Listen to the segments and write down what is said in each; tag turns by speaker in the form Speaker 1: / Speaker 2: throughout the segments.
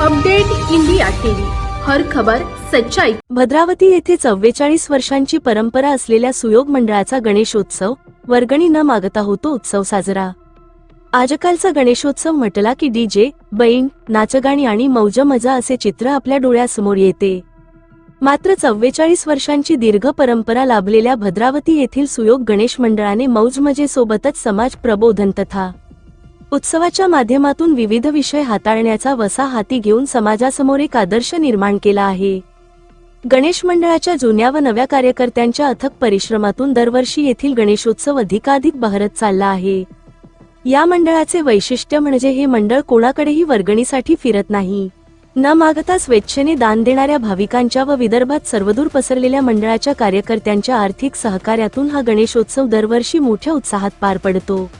Speaker 1: Update India TV. हर खबर सच्चाई.
Speaker 2: भद्रावती येथे चव्वेचाळीस वर्षांची परंपरा असलेल्या सुयोग मंडळाचा गणेशोत्सव वर्गणी न मागता होतो उत्सव साजरा. आजकालचा गणेशोत्सव म्हटला की डीजे बैन नाचगाणी आणि मौज मजा असे चित्र आपल्या डोळ्यासमोर येते. मात्र चव्वेचाळीस वर्षांची दीर्घ परंपरा लाभलेल्या भद्रावती येथील सुयोग गणेश मंडळाने मौजमजेसोबतच समाज प्रबोधन तथा उत्सवाच्या माध्यमातून विविध विषय हाताळण्याचा वसा हाती घेऊन समाजासमोर एक आदर्श निर्माण केला आहे. गणेश मंडळाच्या जुन्या व नव्या कार्यकर्त्यांच्या अथक परिश्रमातून दरवर्षी येथील गणेशोत्सव अधिकाधिक बहरत चालला आहे. या मंडळाचे वैशिष्ट्य म्हणजे हे मंडळ कोणाकडेही वर्गणीसाठी फिरत नाही. न मागता स्वेच्छेने दान देणाऱ्या भाविकांच्या व विदर्भात सर्वदूर पसरलेल्या मंडळाच्या कार्यकर्त्यांच्या आर्थिक सहकार्यातून हा गणेशोत्सव दरवर्षी मोठ्या उत्साहात पार पडतो.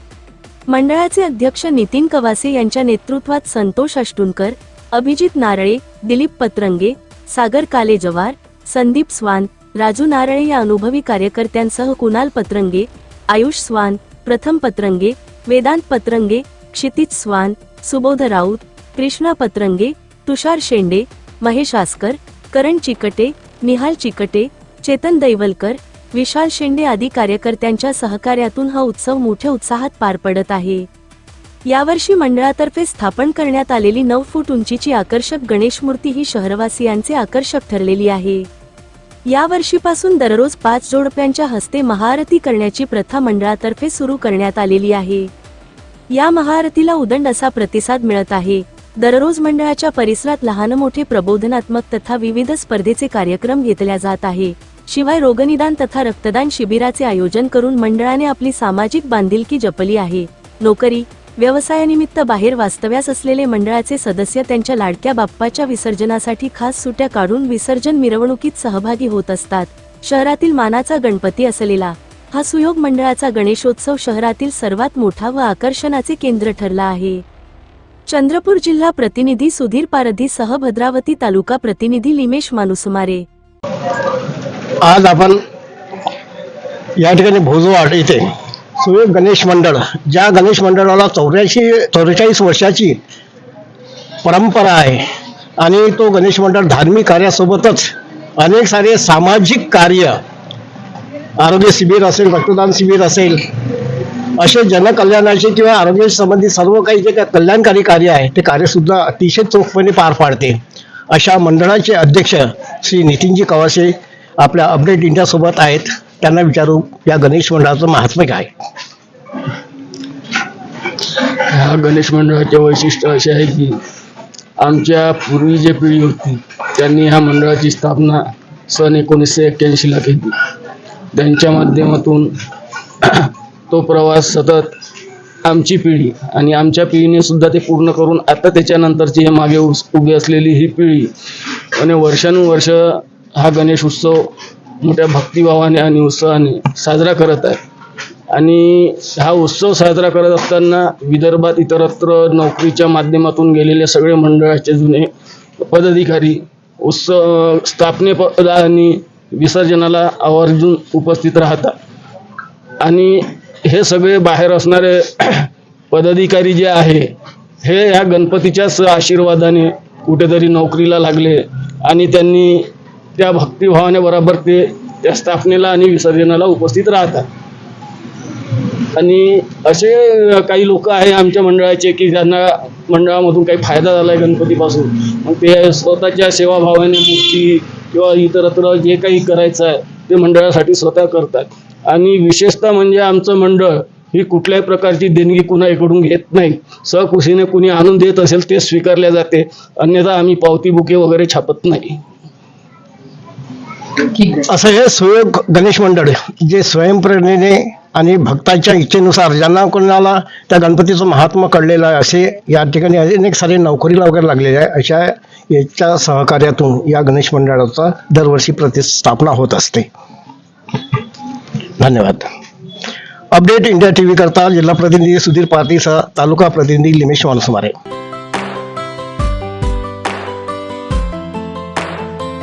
Speaker 2: मंडळाचे अध्यक्ष नितीन कवासे यांच्या नेतृत्वात संतोष अष्टुनकर अभिजित नारळे दिलीप पत्रंगे सागर काले जवार संदीप स्वान राजू नारळे या अनुभवी कार्यकर्त्यांसह कुणाल पत्रंगे आयुष स्वान प्रथम पत्रंगे वेदांत पत्रंगे क्षितिज स्वान सुबोध राऊत कृष्णा पत्रंगे तुषार शेंडे महेश आस्कर करण चिकटे निहाल चिकटे चेतन दैवलकर विशाल शेंडे आदी कार्यकर्त्यांच्या सहकार्यातून हा उत्सव मोठ्या उत्साहात पार पडत आहे. यावर्षी मंडळातर्फे स्थापन करण्यात आलेली नऊ फूट उंचीची आकर्षक गणेश मूर्ती ही शहरवासियांचे आकर्षक ठरलेली आहे. यावर्षीपासून दररोज पाच जोडप्यांच्या हस्ते महाआरती करण्याची प्रथा मंडळातर्फे सुरू करण्यात आलेली आहे. या महाआरतीला उदंड असा प्रतिसाद मिळत आहे. दररोज मंडळाच्या परिसरात लहान मोठे प्रबोधनात्मक तथा विविध स्पर्धेचे कार्यक्रम घेतल्या जात आहे. शिवाय रोगनिदान तथा रक्तदान शिबिराचे आयोजन करून मंडळाने आपली सामाजिक बांधिलकी जपली आहे. नोकरी व्यवसायानिमित्त बाहेर वास्तव्यास असलेले मंडळाचे सदस्य त्यांच्या लाडक्या बाप्पाच्या विसर्जनासाठी खास सुट्या काढून विसर्जन मिरवणुकीत सहभागी होत असतात. शहरातील मानाचा गणपती असलेला हा सुयोग मंडळाचा गणेशोत्सव शहरातील सर्वात मोठा व आकर्षणाचे केंद्र ठरला आहे. चंद्रपूर जिल्हा प्रतिनिधी सुधीर पारधी सह भद्रावती तालुका प्रतिनिधी लिमेश मानुसुमारे.
Speaker 3: आज आपण या ठिकाणी भोजवाड इथे सुयोग गणेश मंडळ ज्या गणेश मंडळाला चौऱ्याऐंशी चौवेचाळीस वर्षाची परंपरा आहे आणि तो गणेश मंडळ धार्मिक कार्यासोबतच अनेक सारे सामाजिक कार्य आरोग्य शिबिर असेल रक्तदान शिबिर असेल असे जनकल्याणाचे किंवा आरोग्य संबंधित सर्व काही जे काही कल्याणकारी कार्य आहे ते कार्यसुद्धा अतिशय चोखपणे पार पाडते. अशा मंडळाचे अध्यक्ष श्री नितीनजी कवासे आपल्या अपडेट इंडियासोबत आहेत. त्यांना विचारू या गणेश मंडळाचं महात्म्य काय?
Speaker 4: ह्या गणेश मंडळाचे वैशिष्ट्य असे आहे की आमच्या पूर्वी जे पिढी होती त्यांनी ह्या मंडळाची स्थापना सन एकोणीसशे एक्क्याऐंशीला केली. त्यांच्या माध्यमातून तो प्रवास सतत आमची पिढी आणि आमच्या पिढीने सुद्धा ते पूर्ण करून आता त्याच्यानंतरची हे मागे उभी असलेली ही पिढी आणि वर्षानुवर्ष हा गणेश उत्सव मोठ्या भक्तिभावाने आणि उत्साहाने साजरा करत आहे. आणि हा उत्सव साजरा करत असताना विदर्भात इतरत्र नोकरीच्या माध्यमातून गेलेले सगळे मंडळाचे जुने पदाधिकारी उत्सव स्थापने पद आणि विसर्जनाला आवर्जून उपस्थित राहतात. आणि हे सगळे बाहेर असणारे पदाधिकारी जे आहे हे या गणपतीच्याच आशीर्वादाने कुठेतरी नोकरीला लागले आणि त्यांनी त्या भक्तिभावाने बरोबर ते त्या स्थापनेला आणि विसर्जनाला उपस्थित राहतात. आणि असे काही लोक आहे आमच्या मंडळाचे की ज्यांना मंडळामधून काही फायदा झाला आहे गणपतीपासून. मग ते स्वतःच्या सेवाभावाने मूर्ती किंवा इतरत्र जे काही करायचं आहे ते मंडळासाठी स्वतः करतात. आणि विशेषतः म्हणजे आमचं मंडळ ही कुठल्याही प्रकारची देणगी कुणाकडून घेत नाही. सहकुशीने कुणी आणून देत असेल ते स्वीकारले जाते. अन्यथा आम्ही पावती बुके वगैरे छापत नाही.
Speaker 3: असं हे सुयोग गणेश मंडळ जे स्वयंप्रेरणेने आणि भक्ताच्या इच्छेनुसार ज्यांना कोणाला त्या गणपतीचं महात्मा कळलेलं आहे असे या ठिकाणी अनेक सारे नोकरीला वगैरे लागलेले आहे अशा याच्या सहकार्यातून या गणेश मंडळाचा दरवर्षी प्रतिस्थापना होत असते. धन्यवाद. अपडेट इंडिया टी व्ही करता जिल्हा प्रतिनिधी सुधीर पाटील तालुका प्रतिनिधी लिमेश मानसुमारे